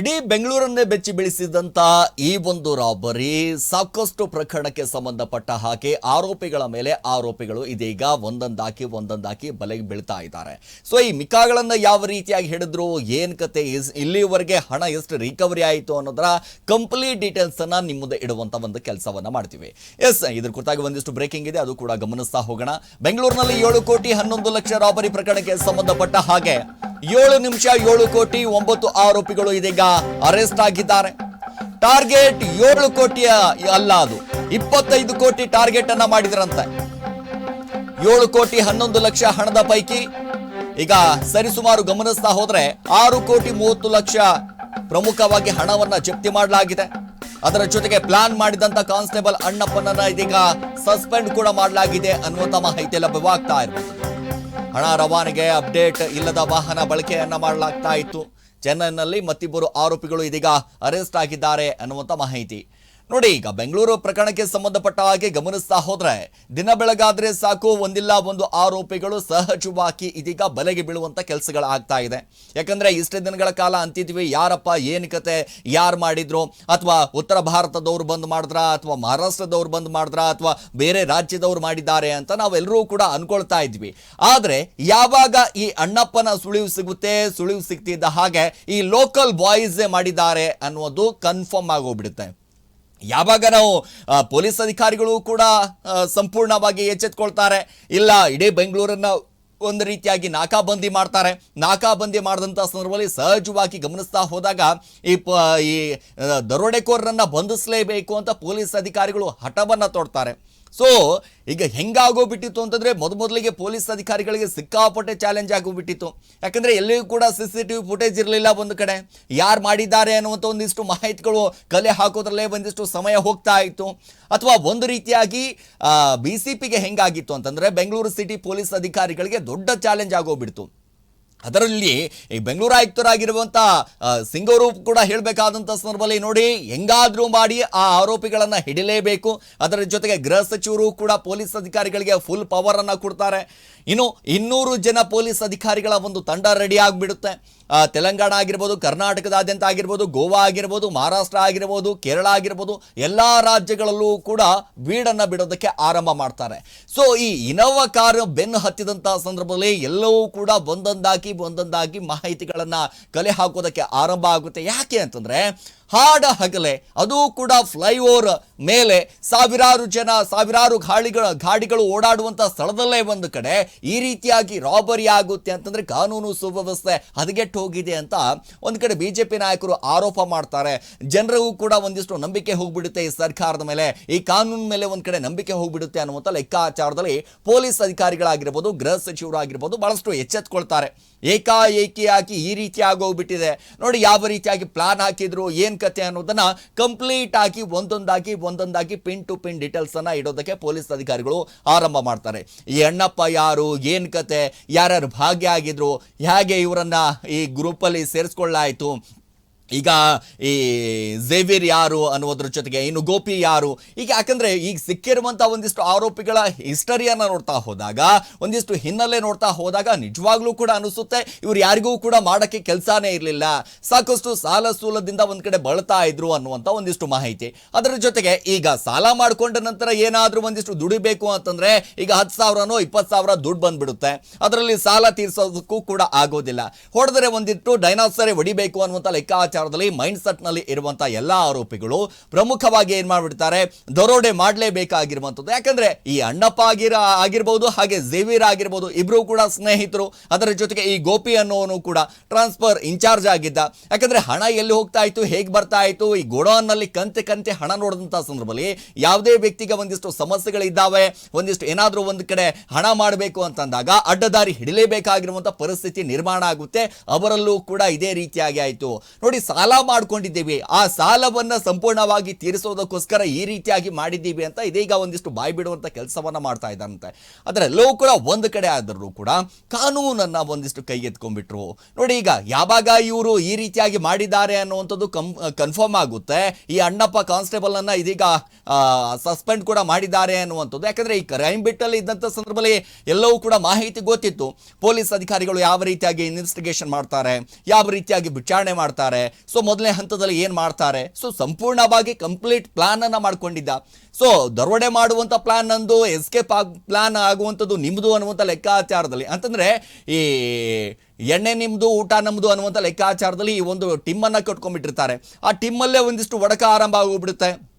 ಇಡೀ ಬೆಂಗಳೂರನ್ನೇ ಬೆಚ್ಚಿ ಬೆಳೆಸಿದಂತ ಈ ಒಂದು ರಾಬರಿ ಸಾಕಷ್ಟು ಪ್ರಕರಣಕ್ಕೆ ಸಂಬಂಧಪಟ್ಟ ಹಾಗೆ ಆರೋಪಿಗಳ ಮೇಲೆ ಆರೋಪಿಗಳು ಇದೀಗ ಒಂದೊಂದಾಕಿ ಒಂದೊಂದಾಕಿ ಬಲೆಗೆ ಬೀಳ್ತಾ ಇದ್ದಾರೆ. ಸೊ ಈ ಮಿಕಾಗಳನ್ನ ಯಾವ ರೀತಿಯಾಗಿ ಹಿಡಿದ್ರು, ಏನ್ ಕತೆ ಇಲ್ಲಿವರೆಗೆ ಹಣ ಎಷ್ಟು ರಿಕವರಿ ಆಯಿತು ಅನ್ನೋದರ ಕಂಪ್ಲೀಟ್ ಡೀಟೇಲ್ಸ್ ಅನ್ನ ನಿಮ್ಮ ಮುಂದೆ ಇಡುವಂತ ಒಂದು ಕೆಲಸವನ್ನ ಮಾಡ್ತೀವಿ. ಎಸ್ ಇದ್ರ ಕುರಿತಾಗಿ ಒಂದಿಷ್ಟು ಬ್ರೇಕಿಂಗ್ ಇದೆ, ಅದು ಕೂಡ ಗಮನಿಸ್ತಾ ಹೋಗೋಣ. ಬೆಂಗಳೂರಿನಲ್ಲಿ ಏಳು ಕೋಟಿ ಹನ್ನೊಂದು ಲಕ್ಷ ರಾಬರಿ ಪ್ರಕರಣಕ್ಕೆ ಸಂಬಂಧಪಟ್ಟ ಹಾಗೆ ಏಳು ನಿಮಿಷ ಏಳು ಕೋಟಿ ಒಂಬತ್ತು ಆರೋಪಿಗಳು ಇದೀಗ ಅರೆಸ್ಟ್ ಆಗಿದ್ದಾರೆ. ಟಾರ್ಗೆಟ್ ಏಳು ಕೋಟಿಯ ಅಲ್ಲ ಅದು. ಇಪ್ಪತ್ತೈದು ಕೋಟಿ ಟಾರ್ಗೆಟ್ ಅನ್ನ ಮಾಡಿದ್ರಂತೆ. ಏಳು ಕೋಟಿ ಹನ್ನೊಂದು ಲಕ್ಷ ಹಣದ ಪೈಕಿ ಈಗ ಸರಿಸುಮಾರು ಗಮನಿಸ್ತಾ ಹೋದ್ರೆ ಆರು ಕೋಟಿ ಮೂವತ್ತು ಲಕ್ಷ ಪ್ರಮುಖವಾಗಿ ಹಣವನ್ನ ಜಪ್ತಿ ಮಾಡಲಾಗಿದೆ. ಅದರ ಜೊತೆಗೆ ಪ್ಲಾನ್ ಮಾಡಿದಂತ ಕಾನ್ಸ್ಟೇಬಲ್ ಅಣ್ಣಪ್ಪನನ್ನ ಇದೀಗ ಸಸ್ಪೆಂಡ್ ಕೂಡ ಮಾಡಲಾಗಿದೆ ಅನ್ನುವಂತ ಮಾಹಿತಿ ಲಭ್ಯವಾಗ್ತಾ ಇರ್ಬೋದು. ಹಣ ರವಾನೆಗೆ ಅಪ್ಡೇಟ್ ಇಲ್ಲದ ವಾಹನ ಬಳಕೆಯನ್ನ ಮಾಡಲಾಗ್ತಾ ಇತ್ತು. ಚೆನ್ನೈನಲ್ಲಿ ಮತ್ತಿಬ್ಬರು ಆರೋಪಿಗಳು ಇದೀಗ ಅರೆಸ್ಟ್ ಆಗಿದ್ದಾರೆ ಅನ್ನುವಂಥ ಮಾಹಿತಿ. ನೋಡಿ, ಈಗ ಬೆಂಗಳೂರು ಪ್ರಕರಣಕ್ಕೆ ಸಂಬಂಧಪಟ್ಟ ಹಾಗೆ ಗಮನಿಸ್ತಾ ಹೋದ್ರೆ, ದಿನ ಬೆಳಗಾದ್ರೆ ಸಾಕು, ಒಂದಿಲ್ಲ, ಒಂದು ಆರೋಪಿಗಳು ಸಹಜವಾಗಿ ಇದೀಗ ಬಲೆಗೆ ಬೀಳುವಂತ ಕೆಲಸಗಳಾಗ್ತಾ ಇದೆ. ಯಾಕಂದ್ರೆ ಇಷ್ಟೇ ದಿನಗಳ ಕಾಲ ಅಂತಿದ್ವಿ, ಯಾರಪ್ಪ, ಏನ್ ಕತೆ, ಯಾರು ಮಾಡಿದ್ರು? ಅಥವಾ ಉತ್ತರ ಭಾರತದವ್ರು ಬಂದ್ ಮಾಡಿದ್ರ, ಅಥವಾ ಮಹಾರಾಷ್ಟ್ರದವ್ರು ಬಂದ್ ಮಾಡಿದ್ರ, ಅಥವಾ ಬೇರೆ ರಾಜ್ಯದವ್ರು ಮಾಡಿದ್ದಾರೆ ಅಂತ ನಾವೆಲ್ಲರೂ ಕೂಡ ಅನ್ಕೊಳ್ತಾ ಇದ್ವಿ. ಆದ್ರೆ, ಯಾವಾಗ ಈ ಅಣ್ಣಪ್ಪನ ಸುಳಿವು ಸಿಗುತ್ತೆ, ಸುಳಿವು ಸಿಗ್ತಿದ್ದ ಹಾಗೆ ಈ ಲೋಕಲ್ ಬಾಯ್ಸೇ ಮಾಡಿದ್ದಾರೆ ಅನ್ನೋದು ಕನ್ಫರ್ಮ್ ಆಗೋಗ್ಬಿಡುತ್ತೆ. ಯಾವಾಗ ನಾವು ಪೊಲೀಸ್ ಅಧಿಕಾರಿಗಳು ಕೂಡ ಸಂಪೂರ್ಣವಾಗಿ ಎಚ್ಚೆತ್ಕೊಳ್ತಾರೆ. ಇಲ್ಲ, ಇಡೀ ಬೆಂಗಳೂರನ್ನು ಒಂದು ರೀತಿಯಾಗಿ ನಾಕಾಬಂದಿ ಮಾಡ್ತಾರೆ. ನಾಕಾಬಂದಿ ಮಾಡಿದಂಥ ಸಂದರ್ಭದಲ್ಲಿ ಸಹಜವಾಗಿ ಗಮನಿಸ್ತಾ ಹೋದಾಗ ಈ ಪ, ಈ ದರೋಡೆಕೋರರನ್ನು ಬಂಧಿಸಲೇಬೇಕು ಅಂತ ಪೊಲೀಸ್ ಅಧಿಕಾರಿಗಳು ಹಠವನ್ನು ತೊಡ್ತಾರೆ. ಸೊ ಈಗ ಹೆಂಗಾಗೋಗ್ಬಿಟ್ಟಿತ್ತು ಮೊದ ಮೊದಲಿಗೆ ಪೊಲೀಸ್ ಅಧಿಕಾರಿಗಳಿಗೆ ಸಿಕ್ಕಾಪಟ್ಟೆ ಚಾಲೆಂಜ್ ಆಗೋಗ್ಬಿಟ್ಟಿತ್ತು. ಯಾಕಂದರೆ ಎಲ್ಲಿಯೂ ಕೂಡ C C T V footage ಇರಲಿಲ್ಲ ಒಂದು ಕಡೆ. ಯಾರು ಮಾಡಿದ್ದಾರೆ ಅನ್ನುವಂಥ ಒಂದಿಷ್ಟು ಮಾಹಿತಿಗಳು ಕಲೆ ಹಾಕೋದ್ರಲ್ಲೇ ಒಂದಿಷ್ಟು ಸಮಯ ಹೋಗ್ತಾ ಇತ್ತು. ಅಥವಾ ಒಂದು ರೀತಿಯಾಗಿ ಬಿ ಸಿ ಪಿಗೆ ಹೆಂಗಾಗಿತ್ತು ಅಂತಂದರೆ ಬೆಂಗಳೂರು ಸಿಟಿ ಪೊಲೀಸ್ ಅಧಿಕಾರಿಗಳಿಗೆ ದೊಡ್ಡ ಚಾಲೆಂಜ್ ಆಗೋಗ್ಬಿಡ್ತು. ಅದರಲ್ಲಿ ಈ ಬೆಂಗಳೂರು ಆಯುಕ್ತರಾಗಿರುವಂಥ ಸಿಂಗೂರು ಕೂಡ ಹೇಳಬೇಕಾದಂಥ ಸಂದರ್ಭದಲ್ಲಿ ನೋಡಿ, ಹೆಂಗಾದರೂ ಮಾಡಿ ಆ ಆರೋಪಿಗಳನ್ನು ಹಿಡಿಲೇಬೇಕು. ಅದರ ಜೊತೆಗೆ ಗೃಹ ಸಚಿವರು ಕೂಡ ಪೊಲೀಸ್ ಅಧಿಕಾರಿಗಳಿಗೆ ಫುಲ್ ಪವರನ್ನು ಕೊಡ್ತಾರೆ. ಇನ್ನು ಇನ್ನೂರು ಜನ ಪೊಲೀಸ್ ಅಧಿಕಾರಿಗಳ ಒಂದು ತಂಡ ರೆಡಿ ಆಗಿಬಿಡುತ್ತೆ. ತೆಲಂಗಾಣ ಆಗಿರ್ಬೋದು, ಕರ್ನಾಟಕದಾದ್ಯಂತ ಆಗಿರ್ಬೋದು, ಗೋವಾ ಆಗಿರ್ಬೋದು, ಮಹಾರಾಷ್ಟ್ರ ಆಗಿರ್ಬೋದು, ಕೇರಳ ಆಗಿರ್ಬೋದು, ಎಲ್ಲ ರಾಜ್ಯಗಳಲ್ಲೂ ಕೂಡ ಬೀಡನ್ನು ಬಿಡೋದಕ್ಕೆ ಆರಂಭ ಮಾಡ್ತಾರೆ. ಸೊ ಈ ಇನೋವಾ ಕಾರು ಬೆನ್ನು ಹತ್ತಿದಂಥ ಸಂದರ್ಭದಲ್ಲಿ ಎಲ್ಲವೂ ಕೂಡ ಒಂದೊಂದಾಗಿ ಒಂದೊಂದಾಗಿ ಮಾಹಿತಿಗಳನ್ನು ಕಲೆ ಹಾಕೋದಕ್ಕೆ ಆರಂಭ ಆಗುತ್ತೆ. ಯಾಕೆ ಅಂತಂದ್ರೆ, ಹಾಡ ಹಗಲೆ, ಅದು ಕೂಡ ಫ್ಲೈಓವರ್ ಮೇಲೆ ಸಾವಿರಾರು ಜನ, ಸಾವಿರಾರು ಗಾಳಿಗಳ, ಗಾಡಿಗಳು ಓಡಾಡುವಂಥ ಸ್ಥಳದಲ್ಲೇ ಒಂದು ಕಡೆ ಈ ರೀತಿಯಾಗಿ ರಾಬರಿ ಆಗುತ್ತೆ ಅಂತಂದ್ರೆ ಕಾನೂನು ಸುವ್ಯವಸ್ಥೆ ಹದಗೆಟ್ಟು ಹೋಗಿದೆ ಅಂತ ಒಂದು ಕಡೆ ಬಿಜೆಪಿ ನಾಯಕರು ಆರೋಪ ಮಾಡ್ತಾರೆ. ಜನರಿಗೂ ಕೂಡ ಒಂದಿಷ್ಟು ನಂಬಿಕೆ ಹೋಗ್ಬಿಡುತ್ತೆ ಈ ಸರ್ಕಾರದ ಮೇಲೆ. ಈ ಕಾನೂನು ಮೇಲೆ ಒಂದು ಕಡೆ ನಂಬಿಕೆ ಹೋಗ್ಬಿಡುತ್ತೆ ಅನ್ನುವಂಥ ಲೆಕ್ಕಾಚಾರದಲ್ಲಿ ಪೊಲೀಸ್ ಅಧಿಕಾರಿಗಳಾಗಿರ್ಬೋದು, ಗೃಹ ಸಚಿವರಾಗಿರ್ಬೋದು ಬಹಳಷ್ಟು ಎಚ್ಚೆತ್ಕೊಳ್ತಾರೆ. ಏಕಾಏಕಿಯಾಗಿ ಈ ರೀತಿ ಆಗೋಗ್ಬಿಟ್ಟಿದೆ ನೋಡಿ ಯಾವ ರೀತಿಯಾಗಿ ಪ್ಲಾನ್ ಹಾಕಿದ್ರು, ಏನು ಕತೆ ಅನ್ನೋದನ್ನು ಕಂಪ್ಲೀಟ್ ಆಗಿ ಒಂದೊಂದಾಗಿ ಒಂದೊಂದಾಗಿ ಪಿನ್ ಟು ಪಿನ್ ಡೀಟೇಲ್ಸನ್ನು ಇಡೋದಕ್ಕೆ ಪೊಲೀಸ್ ಅಧಿಕಾರಿಗಳು ಆರಂಭ ಮಾಡ್ತಾರೆ. ಈ ಅಣ್ಣಪ್ಪ ಯಾರು, ಏನು ಕತೆ, ಯಾರ್ಯಾರು ಭಾಗಿಯಾಗಿದ್ರು ಹೇಗೆ ಇವರನ್ನು ಈ ಗ್ರೂಪಲ್ಲಿ ಸೇರಿಸ್ಕೊಳ್ಳಾಯ್ತು ಈಗ ಈ ಝೇವಿಯರ್ ಯಾರು ಅನ್ನೋದ್ರ ಜೊತೆಗೆ ಇನ್ನು ಗೋಪಿ ಯಾರು? ಈಗ ಯಾಕಂದ್ರೆ ಈಗ ಸಿಕ್ಕಿರುವಂಥ ಒಂದಿಷ್ಟು ಆರೋಪಿಗಳ ಹಿಸ್ಟರಿಯನ್ನ ನೋಡ್ತಾ ಹೋದಾಗ, ಒಂದಿಷ್ಟು ಹಿನ್ನೆಲೆ ನೋಡ್ತಾ ಹೋದಾಗ ನಿಜವಾಗ್ಲೂ ಕೂಡ ಅನಿಸುತ್ತೆ. ಇವ್ರು ಯಾರಿಗೂ ಕೂಡ ಮಾಡೋಕ್ಕೆ ಕೆಲಸನೇ ಇರಲಿಲ್ಲ. ಸಾಕಷ್ಟು ಸಾಲ ಸೂಲದಿಂದ ಒಂದು ಕಡೆ ಬಳತಾ ಇದ್ರು ಅನ್ನುವಂಥ ಒಂದಿಷ್ಟು ಮಾಹಿತಿ. ಅದರ ಜೊತೆಗೆ ಈಗ ಸಾಲ ಮಾಡಿಕೊಂಡ ನಂತರ ಏನಾದರೂ ಒಂದಿಷ್ಟು ದುಡಿಬೇಕು ಅಂತಂದ್ರೆ ಈಗ ಹತ್ತು ಸಾವಿರನೋ ಇಪ್ಪತ್ತು ಸಾವಿರ ದುಡ್ಡು ಬಂದ್ಬಿಡುತ್ತೆ. ಅದರಲ್ಲಿ ಸಾಲ ತೀರಿಸೋದಕ್ಕೂ ಕೂಡ ಆಗೋದಿಲ್ಲ. ಹೊಡೆದರೆ ಒಂದಿಟ್ಟು ಡೈನಾಸರೇ ಹೊಡಿಬೇಕು ಅನ್ನುವಂಥ ಲೆಕ್ಕಾಚಾರದಲ್ಲಿ ಮೈಂಡ್ ಸೆಟ್ನಲ್ಲಿ ಇರುವಂತಹ ಎಲ್ಲಾ ಆರೋಪಿಗಳು ಪ್ರಮುಖವಾಗಿ ಏನ್ ಮಾಡ್ಬಿಡ್ತಾರೆ, ದರೋಡೆ ಮಾಡಲೇಬೇಕಾಗಿರುವಂಥದ್ದು. ಯಾಕಂದ್ರೆ ಈ ಅಣ್ಣಪ್ಪ ಆಗಿರ, ಆಗಿರ್ಬೋದು, ಹಾಗೆ ಝೇವಿಯರ್ ಆಗಿರ್ಬೋದು, ಇಬ್ರು ಕೂಡ ಸ್ನೇಹಿತರು. ಅದರ ಜೊತೆಗೆ ಈ ಗೋಪಿ ಅನ್ನೋನು ಕೂಡ ಟ್ರಾನ್ಸ್ಫರ್ ಇನ್ಚಾರ್ಜ್ ಆಗಿದ್ದ. ಯಾಕಂದ್ರೆ ಹಣ ಎಲ್ಲಿ ಹೋಗ್ತಾ ಇತ್ತು, ಹೇಗೆ ಬರ್ತಾ ಇತ್ತು, ಈ ಗೋಡೌನ್ನಲ್ಲಿ ಕಂತೆ ಕಂತೆ ಹಣ ನೋಡಿದಂತ ಸಂದರ್ಭದಲ್ಲಿ ಯಾವುದೇ ವ್ಯಕ್ತಿಗೆ ಒಂದಿಷ್ಟು ಸಮಸ್ಯೆಗಳಿದ್ದಾವೆ, ಒಂದಿಷ್ಟು ಏನಾದರೂ ಒಂದು ಕಡೆ ಹಣ ಮಾಡಬೇಕು ಅಂತಂದಾಗ ಅಡ್ಡದಾರಿ ಹಿಡಿಲೇಬೇಕಾಗಿರುವಂತಹ ಪರಿಸ್ಥಿತಿ ನಿರ್ಮಾಣ ಆಗುತ್ತೆ. ಅವರಲ್ಲೂ ಕೂಡ ಇದೇ ರೀತಿಯಾಗಿ ಆಯ್ತು. ನೋಡಿ ಸಾಲ ಮಾಡ್ಕೊಂಡಿದ್ದೀವಿ. ಆ ಸಾಲವನ್ನು ಸಂಪೂರ್ಣವಾಗಿ ತೀರಿಸೋದಕ್ಕೋಸ್ಕರ ಈ ರೀತಿಯಾಗಿ ಮಾಡಿದ್ದೀವಿ ಅಂತ ಇದೀಗ ಒಂದಿಷ್ಟು ಬಾಯಿ ಬಿಡುವಂಥ ಕೆಲಸವನ್ನು ಮಾಡ್ತಾ ಇದ್ದಾರಂತೆ. ಅದರಲ್ಲೂ ಕೂಡ ಒಂದು ಕಡೆ ಆದರೂ ಕೂಡ ಕಾನೂನನ್ನು ಒಂದಿಷ್ಟು ಕೈ ಎತ್ಕೊಂಡ್ಬಿಟ್ರು ನೋಡಿ ಈಗ ಯಾವಾಗ ಇವರು ಈ ರೀತಿಯಾಗಿ ಮಾಡಿದ್ದಾರೆ ಅನ್ನುವಂಥದ್ದು ಕನ್ಫರ್ಮ್ ಆಗುತ್ತೆ. ಈ ಅಣ್ಣಪ್ಪ ಕಾನ್ಸ್ಟೇಬಲನ್ನು ಇದೀಗ ಸಸ್ಪೆಂಡ್ ಕೂಡ ಮಾಡಿದ್ದಾರೆ ಅನ್ನುವಂಥದ್ದು. ಯಾಕಂದ್ರೆ ಈ ಕ್ರೈಮ್ ಬಿಟ್ಟಲ್ಲಿ ಇದ್ದಂಥ ಸಂದರ್ಭದಲ್ಲಿ ಎಲ್ಲವೂ ಕೂಡ ಮಾಹಿತಿ ಗೊತ್ತಿತ್ತು. ಪೊಲೀಸ್ ಅಧಿಕಾರಿಗಳು ಯಾವ ರೀತಿಯಾಗಿ ಇನ್ವೆಸ್ಟಿಗೇಷನ್ ಮಾಡ್ತಾರೆ, ಯಾವ ರೀತಿಯಾಗಿ ವಿಚಾರಣೆ ಮಾಡ್ತಾರೆ ಸೊ ಮೊದಲನೇ ಹಂತದಲ್ಲಿ ಏನು ಮಾಡ್ತಾರೆ? ಸೊ ಸಂಪೂರ್ಣವಾಗಿ ಕಂಪ್ಲೀಟ್ ಪ್ಲಾನನ್ನು ಮಾಡಿಕೊಂಡಿದ್ದ. ಸೊ ದರೋಡೆ ಮಾಡುವಂಥ ಪ್ಲಾನ್ ನಂದು ಎಸ್ಕೇಪ್ ಆಗ ಪ್ಲಾನ್ ಆಗುವಂಥದ್ದು ನಿಮ್ಮದು ಅನ್ನುವಂಥ ಲೆಕ್ಕಾಚಾರದಲ್ಲಿ. ಅಂತಂದರೆ ಈ ಎಣ್ಣೆ ನಿಮ್ಮದು ಊಟ ನಮ್ಮದು ಅನ್ನುವಂಥ ಲೆಕ್ಕಾಚಾರದಲ್ಲಿ ಈ ಒಂದು ಟಿಮ್ಮನ್ನು ಕಟ್ಕೊಂಡ್ಬಿಟ್ಟಿರ್ತಾರೆ. ಆ ಟಿಮ್ಮಲ್ಲೇ ಒಂದಿಷ್ಟು ಒಡಕ ಆರಂಭ ಆಗೋಗ್ಬಿಡುತ್ತೆ.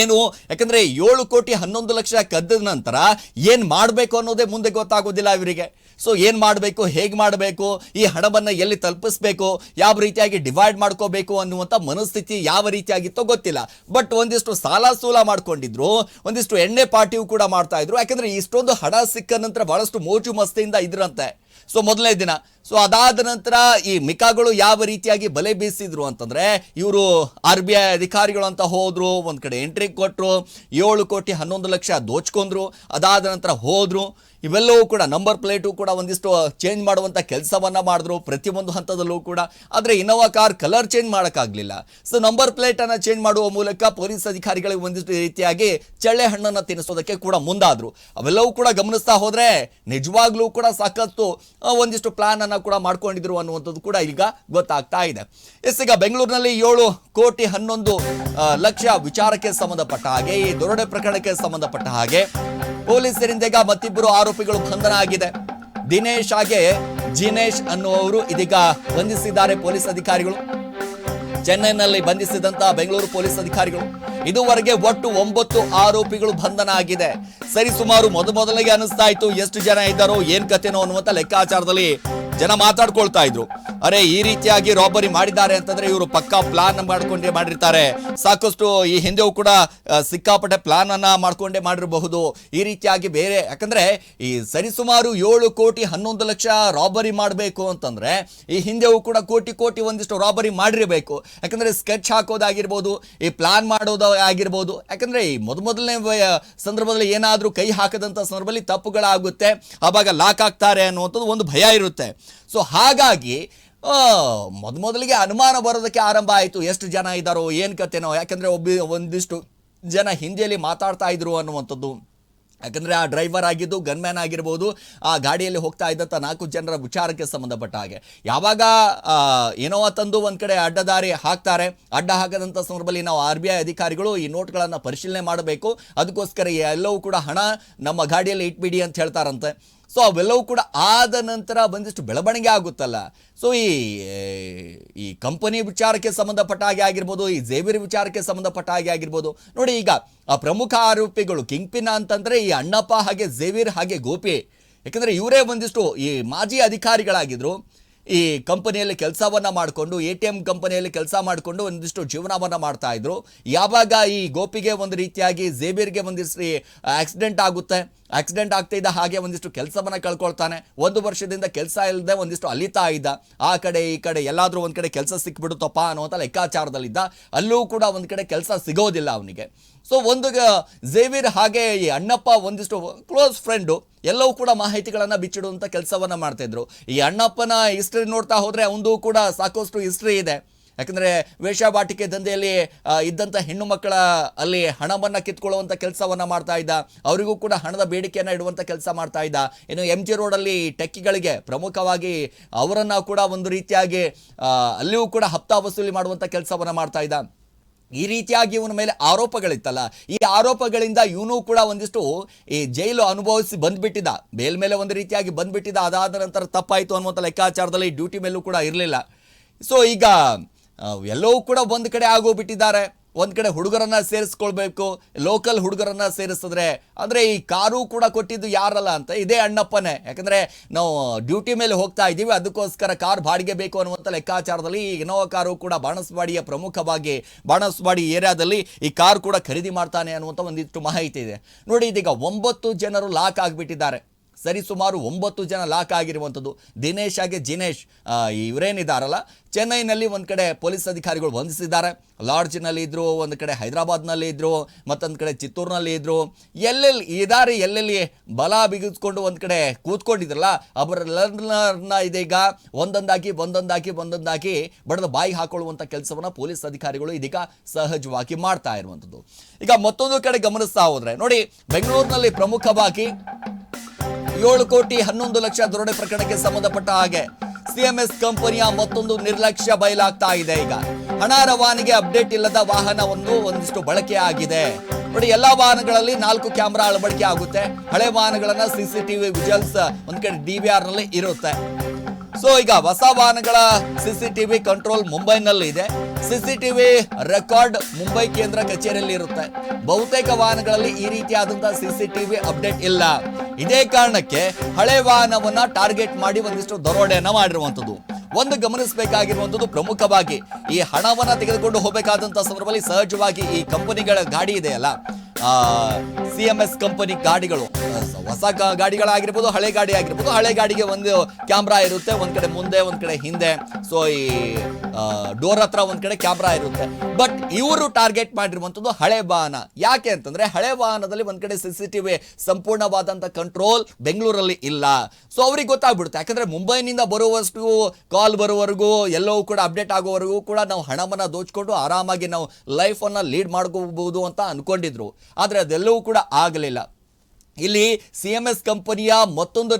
ಏನು? ಯಾಕಂದರೆ ಏಳು ಕೋಟಿ ಹನ್ನೊಂದು ಲಕ್ಷ ಕದ್ದ ನಂತರ ಏನು ಮಾಡಬೇಕು ಅನ್ನೋದೇ ಮುಂದೆ ಗೊತ್ತಾಗೋದಿಲ್ಲ ಇವರಿಗೆ. ಸೊ ಏನು ಮಾಡಬೇಕು, ಹೇಗೆ ಮಾಡಬೇಕು, ಈ ಹಣವನ್ನು ಎಲ್ಲಿ ತಲುಪಿಸ್ಬೇಕು, ಯಾವ ರೀತಿಯಾಗಿ ಡಿವೈಡ್ ಮಾಡ್ಕೋಬೇಕು ಅನ್ನುವಂಥ ಮನಸ್ಥಿತಿ ಯಾವ ರೀತಿಯಾಗಿತ್ತೋ ಗೊತ್ತಿಲ್ಲ. ಬಟ್ ಒಂದಿಷ್ಟು ಸಾಲ ಸೂಲ ಮಾಡ್ಕೊಂಡಿದ್ರು, ಒಂದಿಷ್ಟು ಎಣ್ಣೆ ಪಾರ್ಟಿಯು ಕೂಡ ಮಾಡ್ತಾ ಇದ್ರು. ಯಾಕಂದ್ರೆ ಇಷ್ಟೊಂದು ಹಣ ಸಿಕ್ಕ ನಂತರ ಬಹಳಷ್ಟು ಮೋಜು ಮಸ್ತಿಯಿಂದ ಇದ್ರಂತೆ. ಸೊ ಮೊದಲನೇ ದಿನ. ಸೊ ಅದಾದ ನಂತರ ಈ ಮಿಕಾಗಳು ಯಾವ ರೀತಿಯಾಗಿ ಬಲೆ ಬೀಸಿದ್ರು ಅಂತಂದರೆ, ಇವರು ಆರ್ ಬಿ ಐ ಅಧಿಕಾರಿಗಳು ಅಂತ ಹೋದ್ರು, ಒಂದು ಕಡೆ ಎಂಟ್ರಿ ಕೊಟ್ಟರು ಏಳು ಕೋಟಿ ಹನ್ನೊಂದು ಲಕ್ಷ ದೋಚ್ಕೊಂಡ್ರು ಅದಾದ ನಂತರ ಹೋದ್ರು. ಇವೆಲ್ಲವೂ ಕೂಡ ನಂಬರ್ ಪ್ಲೇಟು ಕೂಡ ಒಂದಿಷ್ಟು ಚೇಂಜ್ ಮಾಡುವಂಥ ಕೆಲಸವನ್ನು ಮಾಡಿದ್ರು ಪ್ರತಿಯೊಂದು ಹಂತದಲ್ಲೂ ಕೂಡ. ಆದರೆ ಇನೋವಾ ಕಾರ್ ಕಲರ್ ಚೇಂಜ್ ಮಾಡೋಕ್ಕಾಗಲಿಲ್ಲ. ಸೊ ನಂಬರ್ ಪ್ಲೇಟನ್ನು ಚೇಂಜ್ ಮಾಡುವ ಮೂಲಕ ಪೊಲೀಸ್ ಅಧಿಕಾರಿಗಳಿಗೆ ಒಂದಿಷ್ಟು ರೀತಿಯಾಗಿ ಚಳ್ಳೆ ಹಣ್ಣನ್ನು ತಿನ್ನಿಸೋದಕ್ಕೆ ಕೂಡ ಮುಂದಾದರು. ಅವೆಲ್ಲವೂ ಕೂಡ ಗಮನಿಸ್ತಾ ಹೋದರೆ ನಿಜವಾಗ್ಲೂ ಕೂಡ ಸಾಕಷ್ಟು ಒಂದಿಷ್ಟು ಪ್ಲಾನನ್ನು ಕೂಡ ಮಾಡ್ಕೊಂಡಿದ್ರು ಅನ್ನುವಂಥದ್ದು ಕೂಡ ಈಗ ಗೊತ್ತಾಗ್ತಾ ಇದೆ. ಎಸ್, ಈಗ ಬೆಂಗಳೂರಿನಲ್ಲಿ ಏಳು ಕೋಟಿ ಹನ್ನೊಂದು ಲಕ್ಷ ವಿಚಾರಕ್ಕೆ ಸಂಬಂಧಪಟ್ಟ ಹಾಗೆ, ಈ ದೊರಡೆ ಪ್ರಕರಣಕ್ಕೆ ಸಂಬಂಧಪಟ್ಟ ಹಾಗೆ ಪೊಲೀಸರಿಂದ ಈಗ ಮತ್ತಿಬ್ಬರು ಆರೋಪಿಗಳು ಬಂಧನ ಆಗಿದೆ ದಿನೇಶ್ ಹಾಗೆ ಜಿನೇಶ್ ಅನ್ನುವರು ಇದೀಗ ಬಂಧಿಸಿದ್ದಾರೆ ಪೊಲೀಸ್ ಅಧಿಕಾರಿಗಳು. ಚೆನ್ನೈನಲ್ಲಿ ಬಂಧಿಸಿದಂತಹ ಬೆಂಗಳೂರು ಪೊಲೀಸ್ ಅಧಿಕಾರಿಗಳು. ಇದುವರೆಗೆ ಒಟ್ಟು ಒಂಬತ್ತು ಆರೋಪಿಗಳು ಬಂಧನ ಆಗಿದೆ ಸರಿ, ಸುಮಾರು ಮೊದ ಮೊದಲಿಗೆ ಅನಿಸ್ತಾ ಇತ್ತು. ಎಷ್ಟು ಜನ ಇದ್ದಾರೋ, ಏನ್ ಕಥೆನೋ ಅನ್ನುವಂತ ಲೆಕ್ಕಾಚಾರದಲ್ಲಿ ಜನ ಮಾತಾಡ್ಕೊಳ್ತಾ ಇದ್ರು. ಅರೆ, ಈ ರೀತಿಯಾಗಿ ರಾಬರಿ ಮಾಡಿದ್ದಾರೆ ಅಂತಂದ್ರೆ ಇವರು ಪಕ್ಕಾ ಪ್ಲಾನ್ ಮಾಡ್ಕೊಂಡೇ ಮಾಡಿರ್ತಾರೆ. ಸಾಕಷ್ಟು ಈ ಹಿಂದೆಯೂ ಕೂಡ ಸಿಕ್ಕಾಪಟ್ಟೆ ಪ್ಲಾನ್ ಅನ್ನ ಮಾಡ್ಕೊಂಡೇ ಮಾಡಿರಬಹುದು. ಈ ರೀತಿಯಾಗಿ ಬೇರೆ, ಯಾಕಂದ್ರೆ ಈ ಸರಿಸುಮಾರು ಏಳು ಕೋಟಿ ಹನ್ನೊಂದು ಲಕ್ಷ ರಾಬರಿ ಮಾಡಬೇಕು ಅಂತಂದ್ರೆ, ಈ ಹಿಂದೆಯೂ ಕೂಡ ಕೋಟಿ ಕೋಟಿ ಒಂದಿಷ್ಟು ರಾಬರಿ ಮಾಡಿರಬೇಕು. ಯಾಕಂದ್ರೆ ಸ್ಕೆಚ್ ಹಾಕೋದಾಗಿರ್ಬೋದು, ಈ ಪ್ಲಾನ್ ಮಾಡೋದು ಆಗಿರ್ಬೋದು. ಯಾಕಂದ್ರೆ ಈ ಮೊದಮೊದಲನೇ ಸಂದರ್ಭದಲ್ಲಿ ಏನಾದರೂ ಕೈ ಹಾಕದಂತ ಸಂದರ್ಭದಲ್ಲಿ ತಪ್ಪುಗಳಾಗುತ್ತೆ. ಆವಾಗ ಲಾಕ್ ಆಗ್ತಾರೆ ಅನ್ನುವಂಥದ್ದು ಒಂದು ಭಯ ಇರುತ್ತೆ. ಸೊ ಹಾಗಾಗಿ ಮೊದಮೊದಲಿಗೆ ಅನುಮಾನ ಬರೋದಕ್ಕೆ ಆರಂಭ ಆಯಿತು. ಎಷ್ಟು ಜನ ಇದ್ದಾರೋ, ಏನು ಕತೆನೋ, ಯಾಕಂದರೆ ಒಬ್ಬ, ಒಂದಿಷ್ಟು ಜನ ಹಿಂದಿಯಲ್ಲಿ ಮಾತಾಡ್ತಾ ಇದ್ರು ಅನ್ನುವಂಥದ್ದು. ಯಾಕಂದರೆ ಆ ಡ್ರೈವರ್ ಆಗಿದ್ದು, ಗನ್ಮ್ಯಾನ್ ಆಗಿರ್ಬೋದು, ಆ ಗಾಡಿಯಲ್ಲಿ ಹೋಗ್ತಾ ಇದ್ದಂಥ ನಾಲ್ಕು ಜನರ ವಿಚಾರಕ್ಕೆ ಸಂಬಂಧಪಟ್ಟ ಹಾಗೆ. ಯಾವಾಗ ಏನೋ ತಂದು ಒಂದು ಕಡೆ ಅಡ್ಡದಾರಿ ಹಾಕ್ತಾರೆ, ಅಡ್ಡ ಹಾಕದಂಥ ಸಂದರ್ಭದಲ್ಲಿ ನಾವು ಆರ್ ಬಿ ಐ ಅಧಿಕಾರಿಗಳು ಈ ನೋಟ್ಗಳನ್ನು ಪರಿಶೀಲನೆ ಮಾಡಬೇಕು. ಅದಕ್ಕೋಸ್ಕರ ಎಲ್ಲವೂ ಕೂಡ ಹಣ ನಮ್ಮ ಗಾಡಿಯಲ್ಲಿ ಇಟ್ಬಿಡಿ ಅಂತ ಹೇಳ್ತಾರಂತೆ. ಸೊ ಅವೆಲ್ಲವೂ ಕೂಡ ಆದ ನಂತರ ಬಂದಿಷ್ಟು ಬೆಳವಣಿಗೆ ಆಗುತ್ತಲ್ಲ. ಸೊ ಈ ಈ ಕಂಪನಿ ವಿಚಾರಕ್ಕೆ ಸಂಬಂಧಪಟ್ಟ ಹಾಗೆ ಆಗಿರ್ಬೋದು, ಈ ಜೇವಿರ್ ವಿಚಾರಕ್ಕೆ ಸಂಬಂಧಪಟ್ಟ ಹಾಗೆ ಆಗಿರ್ಬೋದು. ನೋಡಿ, ಈಗ ಆ ಪ್ರಮುಖ ಆರೋಪಿಗಳು ಕಿಂಗ್ ಅಂತಂದರೆ ಈ ಅಣ್ಣಪ್ಪ ಹಾಗೆ ಜೇವಿರ್ ಹಾಗೆ ಗೋಪಿ. ಯಾಕಂದರೆ ಇವರೇ ಒಂದಿಷ್ಟು ಈ ಮಾಜಿ ಅಧಿಕಾರಿಗಳಾಗಿದ್ರು. ಈ ಕಂಪನಿಯಲ್ಲಿ ಕೆಲಸವನ್ನು ಮಾಡಿಕೊಂಡು, ಎ ಟಿ ಎಂ ಕಂಪನಿಯಲ್ಲಿ ಕೆಲಸ ಮಾಡಿಕೊಂಡು ಒಂದಿಷ್ಟು ಜೀವನವನ್ನು ಮಾಡ್ತಾ ಇದ್ರು. ಯಾವಾಗ ಈ ಗೋಪಿಗೆ ಒಂದು ರೀತಿಯಾಗಿ ಜೇಬಿರ್ಗೆ ಒಂದಿಷ್ಟು ಆಕ್ಸಿಡೆಂಟ್ ಆಗುತ್ತೆ, ಆಕ್ಸಿಡೆಂಟ್ ಆಗ್ತಿದ್ದ ಹಾಗೆ ಒಂದಿಷ್ಟು ಕೆಲಸವನ್ನು ಕಳ್ಕೊಳ್ತಾನೆ. ಒಂದು ವರ್ಷದಿಂದ ಕೆಲಸ ಇಲ್ಲದೆ ಒಂದಿಷ್ಟು ಅಲಿತಾ ಇದ್ದ. ಆ ಕಡೆ ಈ ಕಡೆ ಎಲ್ಲಾದರೂ ಒಂದು ಕಡೆ ಕೆಲಸ ಸಿಕ್ಬಿಡುತ್ತಪ್ಪ ಅನ್ನುವಂಥ ಲೆಕ್ಕಾಚಾರದಲ್ಲಿದ್ದ. ಅಲ್ಲೂ ಕೂಡ ಒಂದು ಕಡೆ ಕೆಲಸ ಸಿಗೋದಿಲ್ಲ ಅವನಿಗೆ. ಸೊ ಒಂದು ಜೇವಿರ್ ಹಾಗೆ ಈ ಅಣ್ಣಪ್ಪ ಒಂದಿಷ್ಟು ಕ್ಲೋಸ್ ಫ್ರೆಂಡು ಎಲ್ಲವೂ ಕೂಡ ಮಾಹಿತಿಗಳನ್ನು ಬಿಚ್ಚಿಡುವಂತ ಕೆಲಸವನ್ನ ಮಾಡ್ತಾ ಇದ್ರು ಈ ಅಣ್ಣಪ್ಪನ ಹಿಸ್ಟ್ರಿ ನೋಡ್ತಾ ಹೋದರೆ ಅವಂದು ಕೂಡ ಸಾಕಷ್ಟು ಹಿಸ್ಟ್ರಿ ಇದೆ. ಯಾಕಂದ್ರೆ ವೇಷಾವಾಟಿಕೆ ದಂಧೆಯಲ್ಲಿ ಇದ್ದಂಥ ಹೆಣ್ಣು ಮಕ್ಕಳ ಅಲ್ಲಿ ಹಣವನ್ನು ಕಿತ್ಕೊಳ್ಳುವಂಥ ಕೆಲಸವನ್ನ ಮಾಡ್ತಾ ಇದ್ದ. ಅವರಿಗೂ ಕೂಡ ಹಣದ ಬೇಡಿಕೆಯನ್ನ ಇಡುವಂಥ ಕೆಲಸ ಮಾಡ್ತಾ ಇದ್ದ. ಇನ್ನು ಎಂ ಜಿ ರೋಡಲ್ಲಿ ಟೆಕ್ಕಿಗಳಿಗೆ ಪ್ರಮುಖವಾಗಿ ಅವರನ್ನು ಕೂಡ ಒಂದು ರೀತಿಯಾಗಿ ಅಲ್ಲಿಯೂ ಕೂಡ ಹಪ್ತಾ ವಸೂಲಿ ಮಾಡುವಂತ ಕೆಲಸವನ್ನ ಮಾಡ್ತಾ ಇದ್ದ. ಈ ರೀತಿಯಾಗಿ ಇವನ ಮೇಲೆ ಆರೋಪಗಳಿತ್ತಲ್ಲ. ಈ ಆರೋಪಗಳಿಂದ ಇವನು ಕೂಡ ಒಂದಿಷ್ಟು, ಈ ಜೈಲು ಅನುಭವಿಸಿ ಬಂದ್ಬಿಟ್ಟಿದ್ದ. ಬೇಲ್ ಮೇಲೆ ಒಂದು ರೀತಿಯಾಗಿ ಬಂದ್ಬಿಟ್ಟಿದ್ದ. ಅದಾದ ನಂತರ ತಪ್ಪಾಯಿತು ಅನ್ನುವಂಥ ಲೆಕ್ಕಾಚಾರದಲ್ಲಿ ಡ್ಯೂಟಿ ಮೇಲೂ ಕೂಡ ಇರಲಿಲ್ಲ. ಸೊ ಈಗ ಎಲ್ಲವೂ ಕೂಡ ಒಂದು ಕಡೆ ಆಗೋಗ್ಬಿಟ್ಟಿದ್ದಾರೆ. ಒಂದ್ ಕಡೆ ಹುಡುಗರನ್ನ ಸೇರಿಸ್ಕೊಳ್ಬೇಕು ಲೋಕಲ್ ಹುಡುಗರನ್ನ ಸೇರಿಸಿದ್ರೆ, ಅಂದ್ರೆ ಈ ಕಾರು ಕೂಡ ಕೊಟ್ಟಿದ್ದು ಯಾರಲ್ಲ ಅಂತ, ಇದೇ ಅಣ್ಣಪ್ಪನೇ. ಯಾಕಂದ್ರೆ ನಾವು ಡ್ಯೂಟಿ ಮೇಲೆ ಹೋಗ್ತಾ ಇದ್ದೀವಿ, ಅದಕ್ಕೋಸ್ಕರ ಕಾರ್ ಬಾಡಿಗೆ ಬೇಕು ಅನ್ನುವಂಥ ಲೆಕ್ಕಾಚಾರದಲ್ಲಿ ಈ ಇನೋವಾ ಕಾರು ಕೂಡ ಬಾಣಸ್ವಾಡಿಯ ಪ್ರಮುಖವಾಗಿ, ಬಾಣಸ್ವಾಡಿ ಏರಿಯಾದಲ್ಲಿ ಈ ಕಾರ್ ಕೂಡ ಖರೀದಿ ಮಾಡ್ತಾನೆ ಅನ್ನುವಂಥ ಒಂದಿಷ್ಟು ಮಾಹಿತಿ ಇದೆ. ನೋಡಿ, ಇದೀಗ ಒಂಬತ್ತು ಜನರು ಲಾಕ್ ಆಗಿಬಿಟ್ಟಿದ್ದಾರೆ. ಸರಿ ಸುಮಾರು ಒಂಬತ್ತು ಜನ ಲಾಕ್ ಆಗಿರುವಂಥದ್ದು. ದಿನೇಶ್ ಹಾಗೆ ಜಿನೇಶ್ ಇವರೇನಿದ್ದಾರಲ್ಲ ಚೆನ್ನೈನಲ್ಲಿ ಒಂದು ಕಡೆ ಪೊಲೀಸ್ ಅಧಿಕಾರಿಗಳು ಬಂಧಿಸಿದ್ದಾರೆ. ಲಾಡ್ಜ್ನಲ್ಲಿ ಇದ್ದರು ಒಂದು ಕಡೆ ಹೈದರಾಬಾದ್ನಲ್ಲಿ ಇದ್ದರು ಮತ್ತೊಂದು ಕಡೆ ಚಿತ್ತೂರಿನಲ್ಲಿ ಇದ್ದರು ಎಲ್ಲೆಲ್ಲಿ ಇದಾರೆ ಎಲ್ಲೆಲ್ಲಿ ಬಲ ಬಿಗಿಸ್ಕೊಂಡು ಒಂದು ಕಡೆ ಕೂತ್ಕೊಂಡಿದ್ರಲ್ಲ, ಅವರೆಲ್ಲರನ್ನ ಇದೀಗ ಒಂದೊಂದಾಗಿ ಒಂದೊಂದಾಗಿ ಒಂದೊಂದಾಗಿ ಬಡದ ಬಾಯಿ ಹಾಕೊಳ್ಳುವಂಥ ಕೆಲಸವನ್ನು ಪೊಲೀಸ್ ಅಧಿಕಾರಿಗಳು ಇದೀಗ ಸಹಜವಾಗಿ ಮಾಡ್ತಾ ಇರುವಂಥದ್ದು. ಈಗ ಮತ್ತೊಂದು ಕಡೆ ಗಮನಿಸ್ತಾ ಹೋದರೆ, ನೋಡಿ, ಬೆಂಗಳೂರಿನಲ್ಲಿ ಪ್ರಮುಖವಾಗಿ ಏಳು ಕೋಟಿ ಹನ್ನೊಂದು ಲಕ್ಷ ದರೋಡೆ ಪ್ರಕರಣಕ್ಕೆ ಸಂಬಂಧಪಟ್ಟ ಹಾಗೆ ಸಿಎಂಎಸ್ ಕಂಪನಿಯ ಮತ್ತೊಂದು ನಿರ್ಲಕ್ಷ್ಯ ಬಯಲಾಗ್ತಾ ಇದೆ ಈಗ. ಹಣ ರವಾನೆಗೆ ಅಪ್ಡೇಟ್ ಇಲ್ಲದ ವಾಹನವನ್ನು ಒಂದಿಷ್ಟು ಬಳಕೆ ಆಗಿದೆ. ನೋಡಿ, ಎಲ್ಲಾ ವಾಹನಗಳಲ್ಲಿ ನಾಲ್ಕು ಕ್ಯಾಮೆರಾ ಅಳವಡಿಕೆ ಆಗುತ್ತೆ. ಹಳೆ ವಾಹನಗಳನ್ನ ಸಿಸಿಟಿವಿ ವಿಜಲ್ಸ್ ಒಂದ್ ಕಡೆ ಡಿ ವಿ ನಲ್ಲಿ ಇರುತ್ತೆ. ಸೊ ಈಗ ಹೊಸ ವಾಹನಗಳ ಸಿಸಿಟಿವಿ ಕಂಟ್ರೋಲ್ ಮುಂಬೈನಲ್ಲಿ ಇದೆ ಸಿಸಿಟಿವಿ ರೆಕಾರ್ಡ್ ಮುಂಬೈ ಕೇಂದ್ರ ಕಚೇರಿಯಲ್ಲಿ ಇರುತ್ತೆ. ಬಹುತೇಕ ವಾಹನಗಳಲ್ಲಿ ಈ ರೀತಿಯಾದಂತಹ ಸಿಸಿಟಿವಿ ಅಪ್ಡೇಟ್ ಇಲ್ಲ. ಇದೇ ಕಾರಣಕ್ಕೆ ಹಳೆ ವಾಹನವನ್ನ ಟಾರ್ಗೆಟ್ ಮಾಡಿ ಒಂದಿಷ್ಟು ದರೋಡೆಯನ್ನ ಮಾಡಿರುವಂತದ್ದು ಒಂದು ಗಮನಿಸಬೇಕಾಗಿರುವಂತದ್ದು ಪ್ರಮುಖವಾಗಿ ಈ ಹಣವನ್ನ ತೆಗೆದುಕೊಂಡು ಹೋಗಬೇಕಾದಂತಹ ಸಂದರ್ಭದಲ್ಲಿ ಸಹಜವಾಗಿ ಈ ಕಂಪನಿಗಳ ಗಾಡಿ ಇದೆಯಲ್ಲ? ಸಿ ಎಂ ಎಸ್ ಕಂಪನಿ ಗಾಡಿಗಳು. ಹೊಸ ಗಾಡಿಗಳಾಗಿರ್ಬೋದು, ಹಳೆ ಗಾಡಿ ಆಗಿರ್ಬೋದು ಹಳೆ ಗಾಡಿಗೆ ಒಂದು ಕ್ಯಾಮ್ರಾ ಇರುತ್ತೆ, ಒಂದ್ ಕಡೆ ಮುಂದೆ, ಒಂದ್ ಕಡೆ ಹಿಂದೆ. ಸೊ, ಈ ಡೋರ್ ಹತ್ರ ಒಂದ್ ಕಡೆ ಕ್ಯಾಮ್ರಾ ಇರುತ್ತೆ. ಬಟ್ ಇವರು ಟಾರ್ಗೆಟ್ ಮಾಡಿರುವಂತದ್ದು ಹಳೆ ವಾಹನ. ಯಾಕೆ ಅಂತಂದ್ರೆ ಹಳೆ ವಾಹನದಲ್ಲಿ ಒಂದ್ ಕಡೆ ಸಿ ಸಿ ಟಿವಿ ಸಂಪೂರ್ಣವಾದಂತ ಕಂಟ್ರೋಲ್ ಬೆಂಗಳೂರಲ್ಲಿ ಇಲ್ಲ. ಸೊ, ಅವ್ರಿಗೆ ಗೊತ್ತಾಗ್ಬಿಡುತ್ತೆ. ಯಾಕಂದ್ರೆ ಮುಂಬೈನಿಂದ ಬರುವಷ್ಟು ಕಾಲ್ ಬರುವವರೆಗೂ ಎಲ್ಲವೂ ಕೂಡ ಅಪ್ಡೇಟ್ ಆಗೋವರೆಗೂ ಕೂಡ ನಾವು ಹಣವನ್ನ ದೋಚ್ಕೊಂಡು ಆರಾಮಾಗಿ ನಾವು ಲೈಫ್ ಅನ್ನ ಲೀಡ್ ಮಾಡ್ಕೋಬಹುದು ಅಂತ ಅನ್ಕೊಂಡಿದ್ರು. ಆದ್ರೆ ಅದೆಲ್ಲವೂ ಕೂಡ ಆಗಲಿಲ್ಲ. ಇಲ್ಲಿ ಸಿ ಎಂ ಎಸ್ ಕಂಪನಿಯ ಮತ್ತೊಂದು